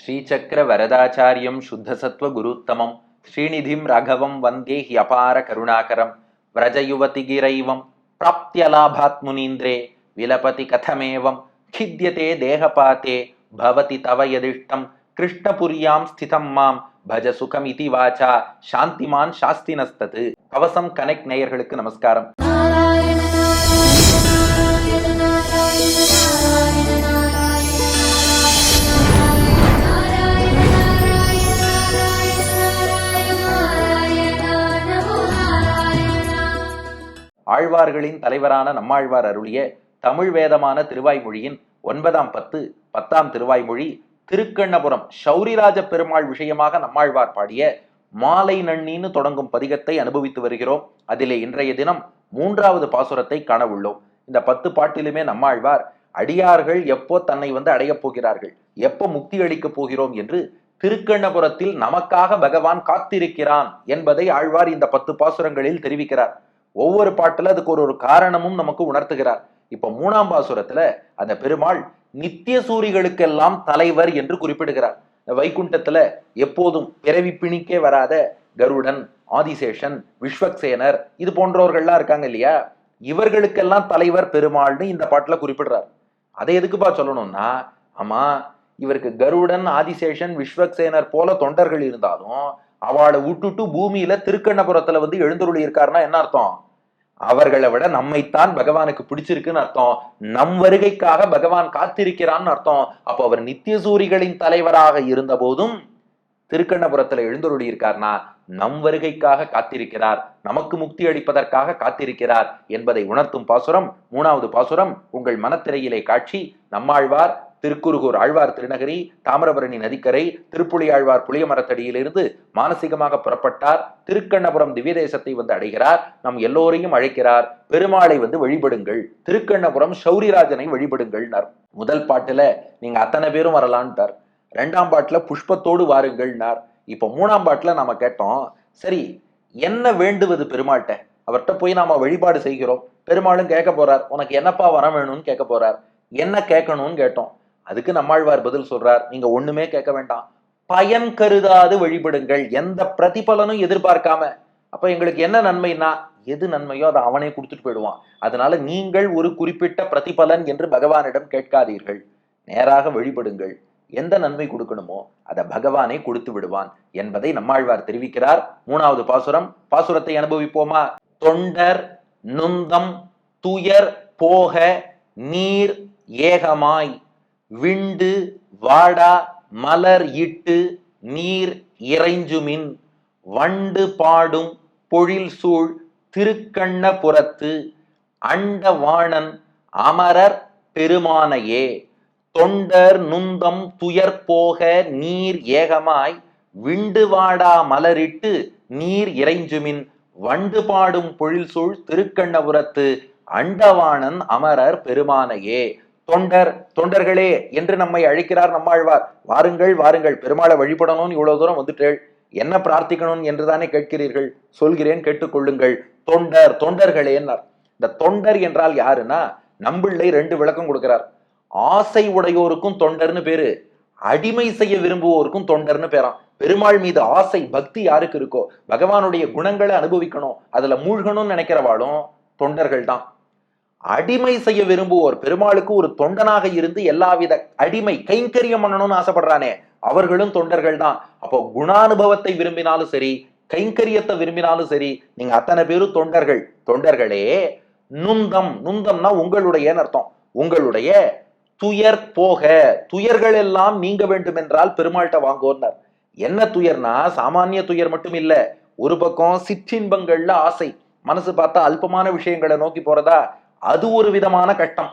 ஸ்ரீசக்கர வரதாச்சாரியம் சுத்தசத்வ குருத்தமம் ஸ்ரீநிதிம் ராகவம் வந்தே ஹியபார கருணாகரம் व्रजयुवतिगिरैवं प्राप्त्यलाभात् मुनीन्द्रे विलपति कथमेवं खिद्यते देहपाते भवति तव यदिष्टं कृष्णपुर्यां स्थितं मां பஜ சுகம் இதி வாச்சா சாந்திமான் சாஸ்தினஸ்தது கவசம் கனெக்ட் நேயர்களுக்கு நமஸ்காரம் ஆழ்வார்களின் தலைவரான நம்மாழ்வார் அருளிய தமிழ் வேதமான திருவாய்மொழியின் ஒன்பதாம் பத்து பத்தாம் திருவாய்மொழி திருக்கண்ணபுரம் சௌரிராஜ பெருமாள் விஷயமாக நம்மாழ்வார் பாடிய மாலை நன்னின்னு தொடங்கும் பதிகத்தை அனுபவித்து வருகிறோம். அதிலே இன்றைய தினம் மூன்றாவது பாசுரத்தை காண உள்ளோம். இந்த பத்து பாட்டிலுமே நம்மாழ்வார் அடியார்கள் எப்போ தன்னை வந்து அடையப் போகிறார்கள் எப்போ முக்தி அளிக்கப் போகிறோம் என்று திருக்கண்ணபுரத்தில் நமக்காக பகவான் காத்திருக்கிறான் என்பதை ஆழ்வார் இந்த பத்து பாசுரங்களில் தெரிவிக்கிறார். ஒவ்வொரு பாட்டுல அதுக்கு ஒரு ஒரு காரணமும் நமக்கு உணர்த்துகிறார். இப்ப மூணாம் பாசுரத்துல அந்த பெருமாள் நித்திய சூரிகளுக்கெல்லாம் தலைவர் என்று குறிப்பிடுகிறார். இந்த வைகுண்டத்துல எப்போதும் பிறவி பிணிக்கே வராத கருடன் ஆதிசேஷன் விஸ்வக்சேனர் இது போன்றவர்கள்லாம் இருக்காங்க இல்லையா? இவர்களுக்கெல்லாம் தலைவர் பெருமாள்னு இந்த பாட்டுல குறிப்பிடுறார். அதை எதுக்குப்பா சொல்லணும்னா ஆமா இவருக்கு கருடன் ஆதிசேஷன் விஸ்வக்சேனர் போல தொண்டர்கள் இருந்தாலும் அவளை விட்டுட்டு பூமியில திருக்கண்ணபுரத்துல வந்து எழுந்தருளி இருக்காருன்னா என்ன அர்த்தம்? அவர்களை விட நம்மைத்தான் பகவானுக்கு பிடிச்சிருக்குன்னு அர்த்தம். நம் வருகைக்காக பகவான் காத்திருக்கிறான்னு அர்த்தம். அப்போ அவர் நித்திய சூரிகளின் தலைவராக இருந்த போதும் திருக்கண்ணபுரத்துல எழுந்தருளி இருக்கார்னா நம் வருகைக்காக காத்திருக்கிறார். நமக்கு முக்தி அளிப்பதற்காக காத்திருக்கிறார் என்பதை உணர்த்தும் பாசுரம் மூணாவது பாசுரம் உங்கள் மனத்திரையிலே காட்சி நம்மாழ்வார் திருக்குறுகூர் ஆழ்வார் திருநகரி தாமிரபரணி நதிக்கரை திருப்புளி ஆழ்வார் புளிய மரத்தடியிலிருந்து மானசீகமாக புறப்பட்டார். திருக்கண்ணபுரம் திவ்ய தேசத்தை வந்து அடைகிறார். நம் எல்லோரையும் அழைக்கிறார். பெருமாளை வந்து வழிபடுங்கள். திருக்கண்ணபுரம் சௌரிராஜனை வழிபடுங்கள்னார். முதல் பாட்டுல நீங்க அத்தனை பேரும் வரலான்ட்டார். ரெண்டாம் பாட்டுல புஷ்பத்தோடு வாருங்கள்னார். இப்ப மூணாம் பாட்டுல நாம கேட்டோம் சரி என்ன வேண்டுவது பெருமாள்கிட்ட? அவர்கிட்ட போய் நாம வழிபாடு செய்கிறோம். பெருமாளும் கேட்க போறார். உனக்கு என்னப்பா வர வேணும்னு கேட்க போறார். என்ன கேட்கணும்னு கேட்டோம். அதுக்கு நம்மாழ்வார் பதில் சொல்றார் நீங்க ஒண்ணுமே கேட்க வேண்டாம். பயன் கருதாது வழிபடுங்கள். எந்த பிரதிபலனும் எதிர்பார்க்காம. அப்ப எங்களுக்கு என்ன நன்மைனா எது நன்மையோ அதை அவனே கொடுத்துட்டு போயிடுவான். அதனால நீங்கள் ஒரு குறிப்பிட்ட பிரதிபலன் என்று பகவானிடம் கேட்காதீர்கள். நேராக வழிபடுங்கள். எந்த நன்மை கொடுக்கணுமோ அதை பகவானே கொடுத்து விடுவான் என்பதை நம்மாழ்வார் தெரிவிக்கிறார். மூணாவது பாசுரம். பாசுரத்தை அனுபவிப்போமா? தொண்டர் நுந்தம் துயர் போக நீர் ஏகமாய். விண்டு வாடா மலர் இட்டு நீர் இறைஞ்சுமின் வண்டு பாடும் பொழில் சூழ் திருக்கண்ணபுரத்து அண்டவாணன் அமரர் பெருமானையே தொண்டர் நுந்தம் துயர் போக நீர் ஏகமாய் விண்டு வாடா மலரிட்டு நீர் இறைஞ்சுமின் வண்டு பாடும் பொழில் சூழ் திருக்கண்ணபுரத்து அண்டவாணன் அமரர் பெருமானையே. தொண்டர் தொண்டர்களே என்று நம்மை அழைக்கிறார் நம்மாழ்வார். வாருங்கள் வாருங்கள். பெருமாளை வழிபடணும்னு இவ்வளவு தூரம் வந்துட்டேள் என்ன பிரார்த்திக்கணும் என்றுதானே கேட்கிறீர்கள்? சொல்கிறேன் கேட்டுக்கொள்ளுங்கள். தொண்டர் தொண்டர்களேன்னார் இந்த தொண்டர் என்றால் யாருன்னா நம்பிள்ளை ரெண்டு விளக்கம் கொடுக்கிறார். ஆசை உடையோருக்கும் தொண்டர்னு பேரு. அடிமை செய்ய விரும்புவோருக்கும் தொண்டர்னு பேராம். பெருமாள் மீது ஆசை பக்தி யாருக்கு இருக்கோ பகவானுடைய குணங்களை அனுபவிக்கணும். அதுல மூழ்கணும்னு நினைக்கிறவாளும் தொண்டர்கள் தான் அடிமை செய்ய விரும்புவோர். பெருமாளுக்கு ஒரு தொண்டனாக இருந்து எல்லாவித அடிமை கைங்கரியம் பண்ணணும்னு ஆசைப்படுறானே. அவர்களும் தொண்டர்கள் தான். அப்போ குணானுபவத்தை விரும்பினாலும் சரி கைங்கரியத்தை விரும்பினாலும் சரி நீங்க அத்தனை பேரும் தொண்டர்கள். தொண்டர்களே நுந்தம் நுந்தம்னா உங்களுடைய அர்த்தம். உங்களுடைய துயர் போக துயர்கள் எல்லாம் நீங்க வேண்டும் என்றால் பெருமாள்கிட்ட வாங்கோன்னார் என்ன துயர்னா சாமானிய துயர் மட்டும் இல்ல ஒரு பக்கம் சிற்றின்பங்கள்ல ஆசை. மனசு பார்த்தா அல்பமான விஷயங்களை நோக்கி போறதா? அது ஒரு விதமான கஷ்டம்.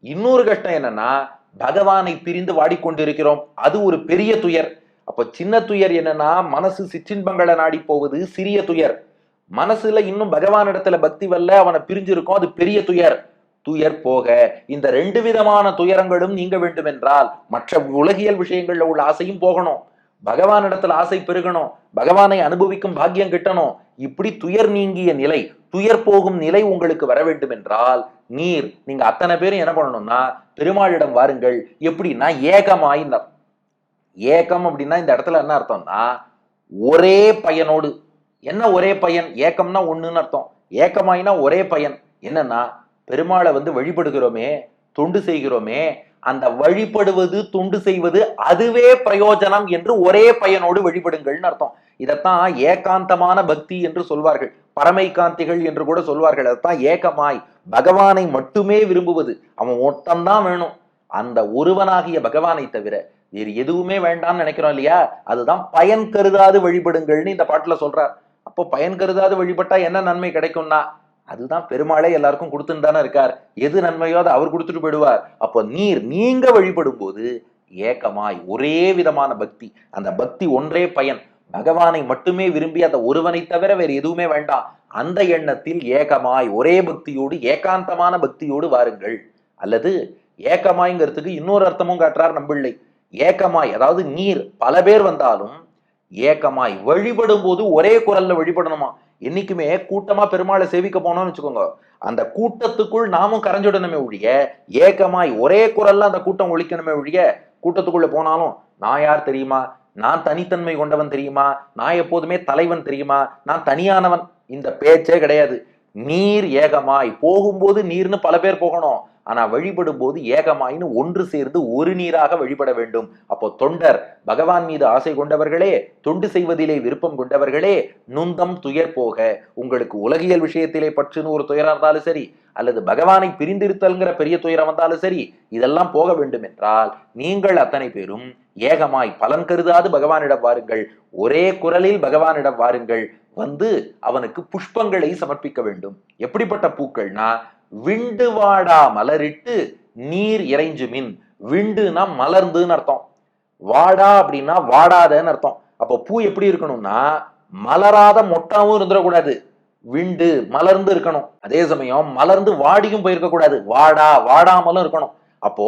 இன்னொரு கஷ்டம் என்னன்னா பகவானை பிரிந்து வாடிக்கொண்டிருக்கிறோம். அது ஒரு பெரிய துயர். அப்ப சின்ன துயர் என்னன்னா மனசு சிற்றின்பங்களை நாடி போவது சிறிய துயர். மனசுல இன்னும் பகவானிடத்துல பக்தி வல்ல அவனை பிரிஞ்சிருக்கும் அது பெரிய துயர். துயர் போக இந்த ரெண்டு விதமான துயரங்களும் நீங்க வேண்டும் என்றால் மற்ற உலகியல் விஷயங்கள்ல உள்ள ஆசையும் போகணும். பகவானிடத்துல ஆசை பெருகணும். பகவானை அனுபவிக்கும் பாக்கியம் கிட்டணும். இப்படி துயர் நீங்கிய நிலை துயர் போகும் நிலை உங்களுக்கு வர வேண்டும் என்றால் நீர் நீங்க அத்தனை பேரும் என்ன பண்ணணும்னா பெருமாளிடம் வாருங்கள். எப்படின்னா ஏகமாயினர் ஏகம் அப்படின்னா இந்த இடத்துல என்ன அர்த்தம்னா ஒரே பையனோடு. என்ன ஒரே பையன்? ஏக்கம்னா ஒண்ணுன்னு அர்த்தம். ஏக்கமாயினா ஒரே பையன். என்னன்னா பெருமாளை வந்து வழிபடுகிறோமே தொண்டு செய்கிறோமே அந்த வழிபடுவது தொண்டு செய்வது அதுவே பிரயோஜனம் என்று ஒரே பயனோடு வழிபடுங்கள்னு அர்த்தம். இதைத்தான் ஏகாந்தமான பக்தி என்று சொல்வார்கள். பரமைகாந்திகள் என்று கூட சொல்வார்கள். அதுதான் ஏகமாய். பகவானை மட்டுமே விரும்புவது. அவன் ஒட்டம்தான் வேணும். அந்த ஒருவனாகிய பகவானை தவிர வேறு எதுவுமே வேண்டாம்னு நினைக்கிறோம் இல்லையா? அதுதான் பயன் கருதாது வழிபடுங்கள்னு இந்த பாட்டுல சொல்றார். அப்போ பயன் கருதாது வழிபட்டா என்ன நன்மை கிடைக்கும்னா? அதுதான் பெருமாளே எல்லாருக்கும் கொடுத்துன்னு தானே இருக்கார். எது நன்மையோ அதை அவர் கொடுத்துட்டு போயிடுவார். அப்போ நீர் நீங்க வழிபடும் போது ஏக்கமாய் ஒரே விதமான பக்தி. அந்த பக்தி ஒன்றே பயன். பகவானை மட்டுமே விரும்பி அந்த ஒருவனை தவிர வேறு எதுவுமே வேண்டாம். அந்த எண்ணத்தில் ஏகமாய் ஒரே பக்தியோடு ஏகாந்தமான பக்தியோடு வாருங்கள். அல்லது ஏக்கமாய்ங்கிறதுக்கு இன்னொரு அர்த்தமும் காட்டுறார் நம்பிள்ளை. ஏக்கமாய் அதாவது நீர் பல பேர் வந்தாலும் ஏக்கமாய் வழிபடும் போது ஒரே குரல்ல வழிபடணுமா? என்னைக்குமே கூட்டமா பெருமாளை சேவிக்க போனோம்னு வச்சுக்கோங்க. அந்த கூட்டத்துக்குள் நாமும் கரைஞ்சிடணுமே ஒழிய ஏக்கமாய் ஒரே குரல்ல அந்த கூட்டம் ஒழிக்கணுமே ஒழிய கூட்டத்துக்குள்ள போனாலும் நான் யார் தெரியுமா? நான் தனித்தன்மை கொண்டவன் தெரியுமா? நான் எப்போதுமே தலைவன் தெரியுமா? நான் தனியானவன். இந்த பேச்சே கிடையாது. நீர் ஏகமாய். போகும்போது நீர்னு பல பேர் போகணும். ஆனா வழிபடும் போது ஏகமாயின்னு ஒன்று சேர்ந்து ஒரு நீராக வழிபட வேண்டும். அப்போ தொண்டர் பகவான் மீது ஆசை கொண்டவர்களே தொண்டு செய்வதிலே விருப்பம் கொண்டவர்களே நுந்தம் துயர் போக உங்களுக்கு உலகியல் விஷயத்திலே பற்றுன்னு ஒரு துயரா இருந்தாலும் சரி அல்லது பகவானை பிரிந்திருத்தல்ங்கிற பெரிய துயரம் வந்தாலும் சரி இதெல்லாம் போக வேண்டும் என்றால் நீங்கள் அத்தனை பேரும் ஏகமாய் பலன் கருதாது பகவானிடம் வாருங்கள். ஒரே குரலில் பகவானிடம் வாருங்கள். வந்து அவனுக்கு புஷ்பங்களை சமர்ப்பிக்க வேண்டும். எப்படிப்பட்ட பூக்கள்னா விண்டு வாடா மலரிட்டு நீர் இறைஞ்சுமின் விண்டுனா மலர்ந்துன்னு அர்த்தம். வாடா அப்படின்னா வாடாதன்னு அர்த்தம். அப்போ பூ எப்படி இருக்கணும்னா மலராத மொட்டாவும் இருந்துடக்கூடாது. விண்டு மலர்ந்து இருக்கணும். அதே சமயம் மலர்ந்து வாடியும் போயிருக்க கூடாது வாடா வாடாமலும் இருக்கணும். அப்போ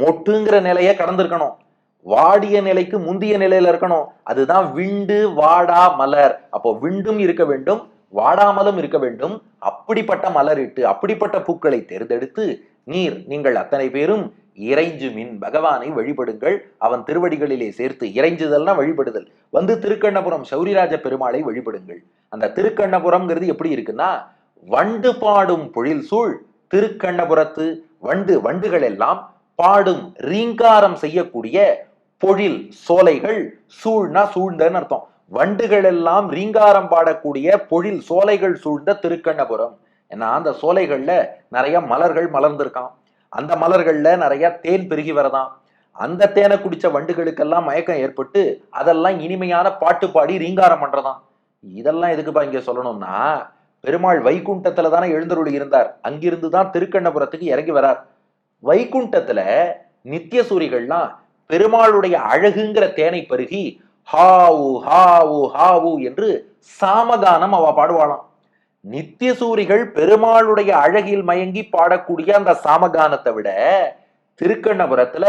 மொட்டுங்கிற நிலையை கடந்திருக்கணும். வாடிய நிலைக்கு முந்திய நிலையில இருக்கணும். அதுதான் விண்டு வாடா மலர். அப்போ விண்டும் இருக்க வேண்டும் வாடாமலும் இருக்க வேண்டும். அப்படிப்பட்ட மலரிட்டு அப்படிப்பட்ட பூக்களை தேர்ந்தெடுத்து நீர் நீங்கள் அத்தனை பேரும் இறைஞ்சு மின் பகவானை வழிபடுங்கள். அவன் திருவடிகளிலே சேர்த்து இறைஞ்சுதல்னா வழிபடுதல். வந்து திருக்கண்ணபுரம் சௌரிராஜ பெருமாளை வழிபடுங்கள். அந்த திருக்கண்ணபுரம்ங்கிறது எப்படி இருக்குன்னா வண்டு பாடும் பொழில் சூழ் திருக்கண்ணபுரத்து வண்டு வண்டுகள் எல்லாம் பாடும் ரீங்காரம் செய்யக்கூடிய பொழில் சோலைகள் சூழ்னா சூழ்ந்தன்னு அர்த்தம். வண்டுகள் எல்லாம் ரீங்காரம் பாடக்கூடிய பொழில் சோலைகள் சூழ்ந்த திருக்கண்ணபுரம். ஏன்னா அந்த சோலைகள்ல நிறைய மலர்கள் மலர்ந்திருக்கான் அந்த மலர்கள்ல நிறைய தேன் பெருகி வரதாம். அந்த தேனை குடிச்ச வண்டுகளுக்கெல்லாம் மயக்கம் ஏற்பட்டு அதெல்லாம் இனிமையான பாட்டு பாடி ரீங்காரம் பண்றதாம். இதெல்லாம் எதுக்குப்பா இங்க சொல்லணும்னா பெருமாள் வைகுண்டத்துல தானே எழுந்தருளி இருந்தார். அங்கிருந்து தான் திருக்கண்ணபுரத்துக்கு இறங்கி வரார். வைகுண்டத்துல நித்திய சூரிகள்லாம் பெருமாளுடைய அழகுங்கிற தேனை பருகி ஹாவு ஹாவு ஹாவு என்று சாமகானம் அவ பாடுவாளாம். நித்திய சூரிகள் பெருமாளுடைய அழகில் மயங்கி பாடக்கூடிய அந்த சாமகானத்தை விட திருக்கண்ணபுரத்துல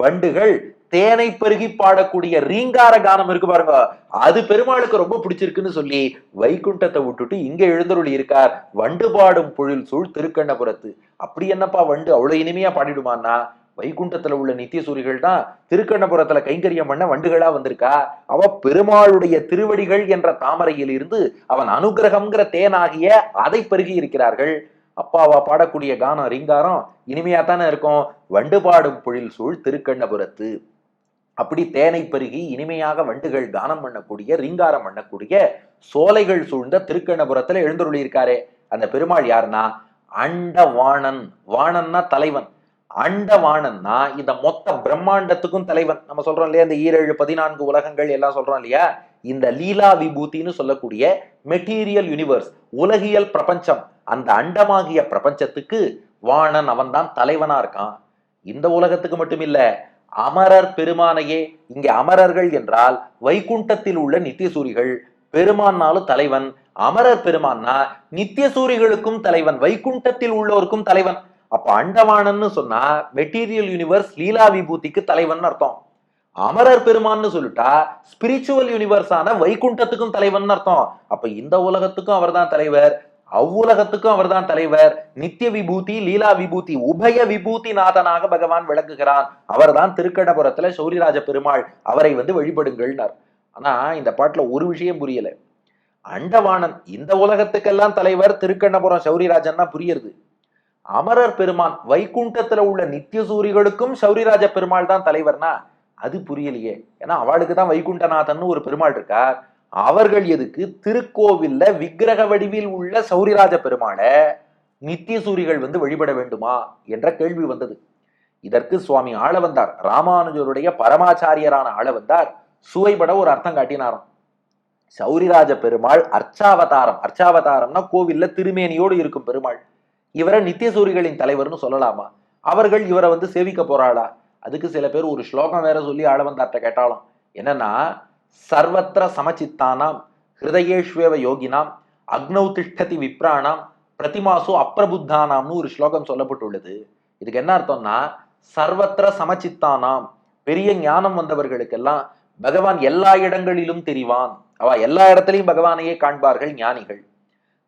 வண்டுகள் தேனை பெருகி பாடக்கூடிய ரீங்கார கானம் இருக்கு பாருங்க. அது பெருமாளுக்கு ரொம்ப பிடிச்சிருக்குன்னு சொல்லி வைகுண்டத்தை விட்டுட்டு இங்க எழுந்தருளி இருக்கார். வண்டு பாடும் பொழில் சூழ் திருக்கண்ணபுரத்து. அப்படி என்னப்பா வண்டு அவ்வளவு இனிமையா பாடிடுமான்னா? வைகுண்டத்துல உள்ள நித்திய சூரிகள் தான் திருக்கண்ணபுரத்துல கைங்கரியம் பண்ண வண்டுகளா வந்திருக்கா? அவ பெருமாளுடைய திருவடிகள் என்ற தாமரையில் இருந்து அவன் அனுகிரகம்ங்கிற தேனாகிய அதை பருகி இருக்கிறார்கள். அப்பாவா பாடக்கூடிய கானம் ரிங்காரம் இனிமையா தானே இருக்கும். வண்டு பாடும் பொழில் சூழ் திருக்கண்ணபுரத்து. அப்படி தேனை பருகி இனிமையாக வண்டுகள் கானம் பண்ணக்கூடிய ரிங்காரம் பண்ணக்கூடிய சோலைகள் சூழ்ந்த திருக்கண்ணபுரத்துல எழுந்தருளி இருக்காரே அந்த பெருமாள் யாருன்னா? அண்ட வாணன் வாணன்னா தலைவன். அண்டவாணன்னா இந்த மொத்த பிரம்மாண்டத்துக்கும் தலைவன். நம்ம சொல்றோம் இல்லையா இந்த ஈரேழு பதினான்கு உலகங்கள் எல்லாம் சொல்றோம் இல்லையா? இந்த லீலா விபூத்தின்னு சொல்லக்கூடிய மெட்டீரியல் யூனிவர்ஸ் உலகியல் பிரபஞ்சம் அந்த அண்டமாகிய பிரபஞ்சத்துக்கு வாணன் அவன்தான் தலைவனா இருக்கான். இந்த உலகத்துக்கு மட்டும் இல்ல அமரர் பெருமானையே இங்க அமரர்கள் என்றால் வைகுண்டத்தில் உள்ள நித்தியசூரிகள் பெருமான்னாலும் தலைவன் அமரர் பெருமான்னா நித்தியசூரிகளுக்கும் தலைவன் வைகுண்டத்தில் உள்ளோருக்கும் தலைவன். அப்ப அண்டவாணன்னு சொன்னா மெட்டீரியல் யூனிவர்ஸ் லீலா விபூதிக்கு தலைவன் அர்த்தம். அமரர் பெருமான்னு சொல்லிட்டா ஸ்பிரிச்சுவல் யூனிவர்ஸ் வைகுண்டத்துக்கும் தலைவன் அர்த்தம். அப்ப இந்த உலகத்துக்கும் அவர்தான் தலைவர் அவ்வுலகத்துக்கும் அவர்தான் தலைவர். நித்திய விபூதி லீலா விபூதி உபய விபூதி நாதனாக பகவான் விளங்குகிறான். அவர்தான் திருக்கடபுரத்துல சௌரிராஜ பெருமாள் அவரை வந்து வழிபடுங்கள்னார். ஆனா இந்த பாட்டுல ஒரு விஷயம் புரியல. அண்டவாணன் இந்த உலகத்துக்கெல்லாம் தலைவர் திருக்கண்ணபுரம் சௌரிராஜன்னா புரியுது அமரர் பெருமான் வைகுண்டத்துல உள்ள நித்திய சூரிகளுக்கும் சௌரிராஜ பெருமாள் தான் தலைவர்னா அது புரியலையே. ஏன்னா அவளுக்கு தான் வைகுண்டநாதன் ஒரு பெருமாள் இருக்கார். அவர்கள் எதுக்கு? திருக்கோவில்ல விக்கிரக வடிவில் உள்ள சௌரிராஜ பெருமாளை நித்திய சூரிகள் வந்து வழிபட வேண்டுமா என்ற கேள்வி வந்தது. இதற்கு சுவாமி ஆள வந்தார் ராமானுஜருடைய பரமாச்சாரியரான ஆள வந்தார் சுவைபட ஒரு அர்த்தம் காட்டினாராம். சௌரிராஜ பெருமாள் அர்ச்சாவதாரம். அர்ச்சாவதாரம்னா கோவில்ல திருமேனியோடு இருக்கும் பெருமாள். இவரை நித்தியசூரிகளின் தலைவர்னு சொல்லலாமா? அவர்கள் இவரை வந்து சேவிக்க போறாளா? அதுக்கு சில பேர் ஒரு ஸ்லோகம் வேற சொல்லி ஆளவந்தார்ட்ட கேட்டாலும். என்னன்னா சர்வத்திர சமச்சித்தானாம் ஹிருதயேஷ்வேவ யோகினாம் அக்னௌ திஷ்டதி விப்ராணாம் பிரதிமாசோ அப்பிரபுத்தானாம்னு ஒரு ஸ்லோகம் சொல்லப்பட்டுள்ளது. இதுக்கு என்ன அர்த்தம்னா சர்வத்திர சமச்சித்தானாம் பெரிய ஞானம் வந்தவர்களுக்கெல்லாம் பகவான் எல்லா இடங்களிலும் தெரிவான். அவ எல்லா இடத்துலையும் பகவானையே காண்பார்கள் ஞானிகள்.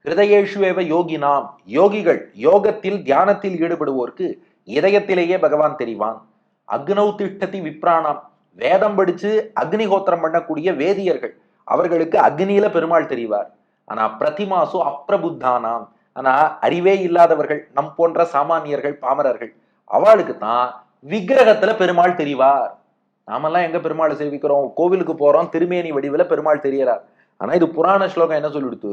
ஹிருதயேஷுவேவ யோகினாம். யோகிகள் யோகத்தில் தியானத்தில் ஈடுபடுவோருக்கு இதயத்திலேயே பகவான் தெரிவான். அக்னௌ திஷ்டதி விப்ராணாம். வேதம் படிச்சு அக்னிஹோத்திரம் பண்ணக்கூடிய வேதியர்கள் அவர்களுக்கு அக்னியில பெருமாள் தெரிவார். ஆனா பிரதிமாசு அப்பிரபுத்தானாம் ஆனா அறிவே இல்லாதவர்கள் நம் போன்ற சாமானியர்கள் பாமரர்கள் அவளுக்கு தான் விக்கிரகத்துல பெருமாள் தெரிவார். நாமெல்லாம் எங்க பெருமாளை சேவிக்கிறோம்? கோவிலுக்கு போறோம் திருமேனி வடிவில் பெருமாள் தெரியறார். ஆனா இது புராண ஸ்லோகம் என்ன சொல்லிடுத்து?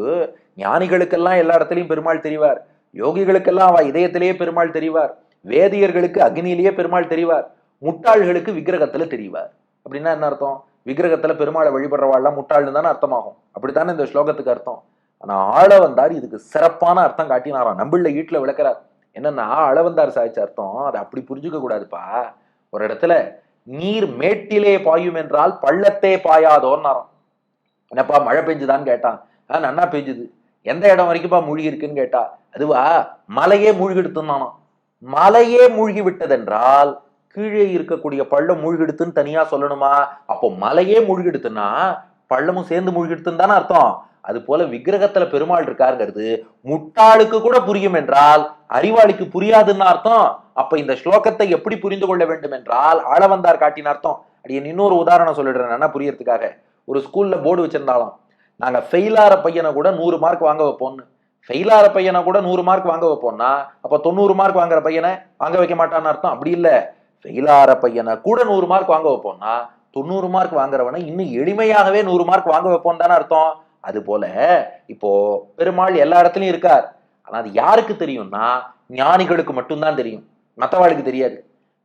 ஞானிகளுக்கெல்லாம் எல்லா இடத்துலையும் பெருமாள் தெரிவார். யோகிகளுக்கெல்லாம் அவ இதயத்திலேயே பெருமாள் தெரிவார். வேதியர்களுக்கு அக்னியிலேயே பெருமாள் தெரிவார். முட்டாள்களுக்கு விக்கிரகத்துல தெரிவார். அப்படின்னா என்ன அர்த்தம்? விக்கிரகத்துல பெருமாளை வழிபடுறவாள்லாம் முட்டாள்னு தானே அர்த்தமாகும். அப்படித்தானே இந்த ஸ்லோகத்துக்கு அர்த்தம்? ஆனா ஆளவந்தார் இதுக்கு சிறப்பான அர்த்தம் காட்டினாராம். நம்பிள்ள வீட்டுல விளக்குறார். என்னன்னா அளவந்தார் சாய்ச்ச அர்த்தம். அதை அப்படி புரிஞ்சுக்க கூடாதுப்பா. ஒரு இடத்துல நீர் மேட்டிலே பாயும் என்றால் பள்ளத்தே பாயாதோன்னாராம். என்னப்பா மழை பெஞ்சுதான்னு கேட்டான். ஆ நன்னா பெஞ்சுது. எந்த இடம் வரைக்கும்ப்பா மூழ்கி இருக்குன்னு கேட்டா அதுவா? மலையே மூழ்கெடுத்துனானோ மலையே மூழ்கி விட்டதென்றால் கீழே இருக்கக்கூடிய பள்ளம் மூழ்கெடுத்துன்னு தனியா சொல்லணுமா? அப்போ மலையே மூழ்கெடுத்துன்னா பள்ளமும் சேர்ந்து மூழ்கெடுத்துன்னு தானே அர்த்தம். அது போல விக்கிரகத்துல பெருமாள் இருக்காருங்கிறது முட்டாளுக்கு கூட புரியும் என்றால் அறிவாளிக்கு புரியாதுன்னு அர்த்தம். அப்ப இந்த ஸ்லோகத்தை எப்படி புரிந்து கொள்ள வேண்டும் என்றால் ஆளவந்தார் காட்டின அர்த்தம். அடியன் இன்னொரு உதாரணம் சொல்லிடுறேன். என்ன புரியறதுக்காக? ஒரு ஸ்கூல்ல போர்டு வச்சிருந்தாலும். நாங்கள் ஃபெயிலாகிற பையனை கூட நூறு மார்க் வாங்க வைப்போம்னு. ஃபெயிலாகிற பையனை கூட நூறு மார்க் வாங்க வைப்போம்னா அப்போ தொண்ணூறு மார்க் வாங்குற பையனை வாங்க வைக்க மாட்டான்னு அர்த்தம். அப்படி இல்லை. ஃபெயிலாகிற பையனை கூட நூறு மார்க் வாங்க வைப்போம்னா தொண்ணூறு மார்க் வாங்குறவனை இன்னும் எளிமையாகவே நூறு மார்க் வாங்க வைப்போம் தானே அர்த்தம். அது போல இப்போ பெருமாள் எல்லா இடத்துலையும் இருக்கார். ஆனால் அது யாருக்கு தெரியும்னா ஞானிகளுக்கு மட்டும்தான் தெரியும். மற்றவாளுக்கு தெரியாது.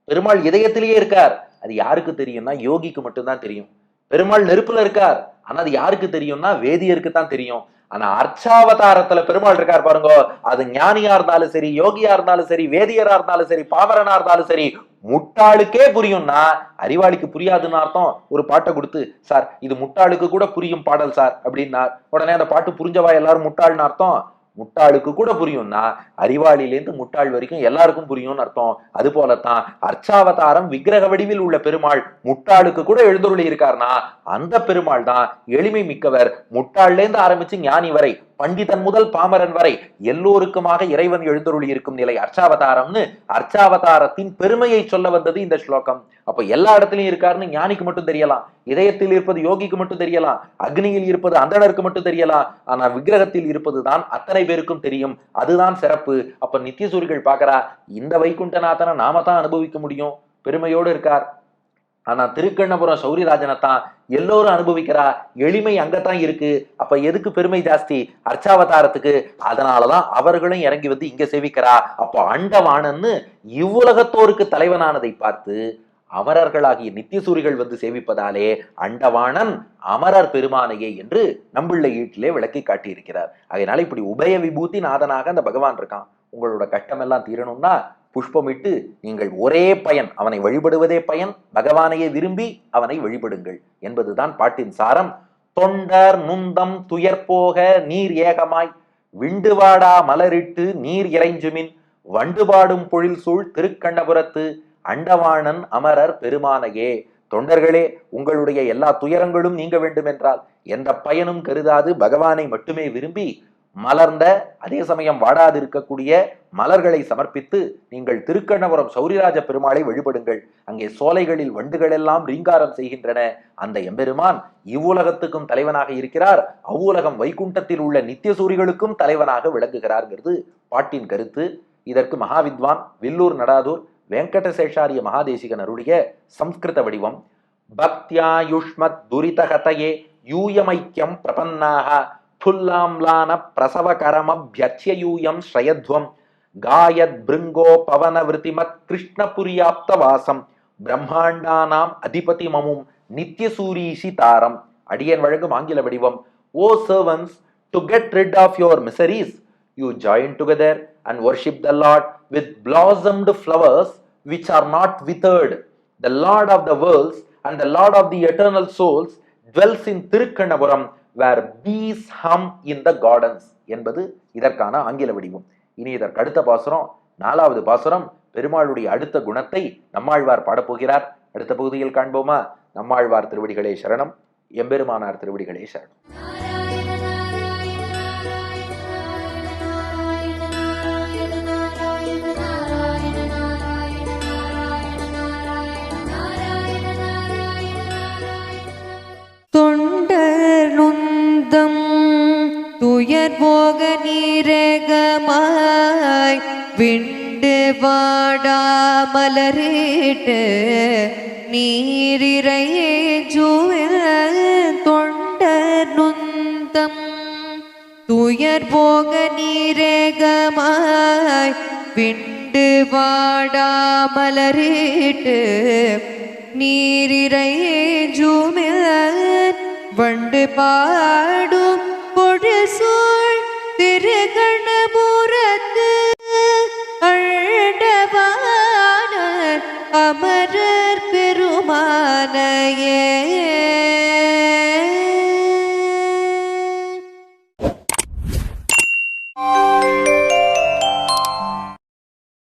பெருமாள் இதயத்திலேயே இருக்கார். அது யாருக்கு தெரியும்னா யோகிக்கு மட்டும்தான் தெரியும். பெருமாள் நெருப்புல இருக்கார். ஆனா அது யாருக்கு தெரியும்னா வேதியருக்கு தான் தெரியும். ஆனா அர்ச்சாவதாரத்துல பெருமாள் இருக்கார் பாருங்க அது ஞானியா இருந்தாலும் சரி யோகியா இருந்தாலும் சரி வேதியரா இருந்தாலும் சரி பாமரனா இருந்தாலும் சரி முட்டாளுக்கே புரியும்னா அறிவாளிக்கு புரியாதுன்னு அர்த்தம். ஒரு பாட்டை கொடுத்து சார் இது முட்டாளுக்கு கூட புரியும் பாடல் சார் அப்படின்னார். உடனே அந்த பாட்டு புரிஞ்சவா எல்லாரும் முட்டாள்னு அர்த்தம். முட்டாளுக்கு கூட புரியும்னா அறிவாளியிலேருந்து முட்டாள் வரைக்கும் எல்லாருக்கும் புரியும்னு அர்த்தம். அது போலத்தான் அர்ச்சாவதாரம் விக்கிரக வடிவில் உள்ள பெருமாள் முட்டாளுக்கு கூட எழுந்தருளி இருக்காருனா அந்த பெருமாள் தான் எளிமை மிக்கவர். முட்டாள்லேருந்து ஆரம்பிச்சு ஞானி வரை பண்டிதன் முதல் பாமரன் வரை எல்லோருக்குமாக இறைவன் எழுந்தருளி இருக்கும் நிலை அர்ச்சாவதாரம்னு அர்ச்சாவதாரத்தின் பெருமையை சொல்ல வந்தது இந்த ஸ்லோகம். அப்ப எல்லா இடத்துலயும் இருக்காருன்னு ஞானிக்கு மட்டும் தெரியலாம் இதயத்தில் இருப்பது யோகிக்கு மட்டும் தெரியலாம் அக்னியில் இருப்பது அந்தணருக்கு மட்டும் தெரியலாம் ஆனா விக்கிரகத்தில் இருப்பது தான் அத்தனை பேருக்கும் தெரியும். அதுதான் சிறப்பு. அப்ப நித்தியசூரிகள் பாக்குறா இந்த வைகுண்டநாதனை நாம தான் அனுபவிக்க முடியும். பெருமையோடு இருக்கார். ஆனா திருக்கண்ணபுரம் சௌரிராஜனை தான் எல்லோரும் அனுபவிக்கிறா எளிமை அங்கதான் இருக்கு. அப்ப எதுக்கு பெருமை ஜாஸ்தி? அர்ச்சாவதாரத்துக்கு. அதனாலதான் அவர்களும் இறங்கி வந்து இங்க சேவிக்கிறா. அப்போ அண்டவானன்னு இவ்வுலகத்தோருக்கு தலைவனானதை பார்த்து அமரர்களாகிய நித்தியசூரிகள் வந்து சேவிப்பதாலே அண்டவாணன் அமரர் பெருமானையே என்று நம்பிள்ளை ஈட்டிலே விளக்கி காட்டியிருக்கிறார். அதனால இப்படி உபய விபூதி நாதனாக அந்த பகவான் இருக்கான். உங்களோட கஷ்டமெல்லாம் தீரணும்னா புஷ்பமிட்டு நீங்கள் ஒரே பயன் அவனை வழிபடுவதே பயன் பகவானையே விரும்பி அவனை வழிபடுங்கள் என்பதுதான் பாட்டின் சாரம். தொண்டர் நுந்தம் துயர்போக நீர் ஏகமாய் விண்டுவாடா மலரிட்டு நீர் இறைஞ்சுமின் வண்டுபாடும் பொழில் சூழ் திருக்கண்ணபுரத்து அண்டவாணன் அமரர் பெருமானையே. தொண்டர்களே உங்களுடைய எல்லா துயரங்களும் நீங்க வேண்டுமென்றால் எந்த பயனும் கருதாது பகவானை மட்டுமே விரும்பி மலர்ந்த அதே சமயம் வாடாது இருக்கக்கூடிய மலர்களை சமர்ப்பித்து நீங்கள் திருக்கண்ணபுரம் சௌரிராஜ பெருமாளை வழிபடுங்கள். அங்கே சோலைகளில் வண்டுகள் எல்லாம் ரீங்காரம் செய்கின்றன. அந்த எம்பெருமான் இவ்வுலகத்துக்கும் தலைவனாக இருக்கிறார். அவ்வுலகம் வைகுண்டத்தில் உள்ள நித்திய சூரிகளுக்கும் தலைவனாக விளங்குகிறார்ங்கிறது பாட்டின் கருத்து. இதற்கு மகாவித்வான் வில்லூர் நடாதூர் வெங்கடசேஷாரிய மகாதேசிகன் அருளிய சம்ஸ்கிருத வடிவம். பக்தியாயுஷ்மத் துரிதகதையே யூயமைக்கியம் பிரபன்னாக. ஃபுல்லாம்லான பிரசவகரமபியர்ச்சிய யூயம் ஸ்ரயத்வம். காயத் பிருங்கோ பவன விருத்திமத் கிருஷ்ணபுரியாப்த வாசம். பிரம்மாண்டானாம் அதிபதி மமும் நித்திய சூரீஷி தாரம். அடியன் வழங்கும் ஆங்கில வடிவம். O servants to get rid of your miseries you join together and worship the Lord with blossomed flowers which are not withered the Lord of the worlds and the Lord of the eternal souls dwells in Thirukkannapuram where peace hum in the gardens என்பது இதற்கான ஆங்கில வடிவம். இனி இதற்கு அடுத்த பாசுரம் நாலாவது பாசுரம் பெருமாளுடைய அடுத்த குணத்தை நம்மாழ்வார் பாடப்போகிறார். அடுத்த பகுதியில் காண்போமா? நம்மாழ்வார் திருவடிகளே சரணம் எம்பெருமானார் திருவடிகளே சரணம். மலரிட்டு நீரிரையே ஜூவிர தொண்டர் நுந்தம். துயர் போக நீரேகமாய் விண்டு வாடா மலரிட்டு நீரிரையே ஜூமிர வண்டு பாடும் பொழில்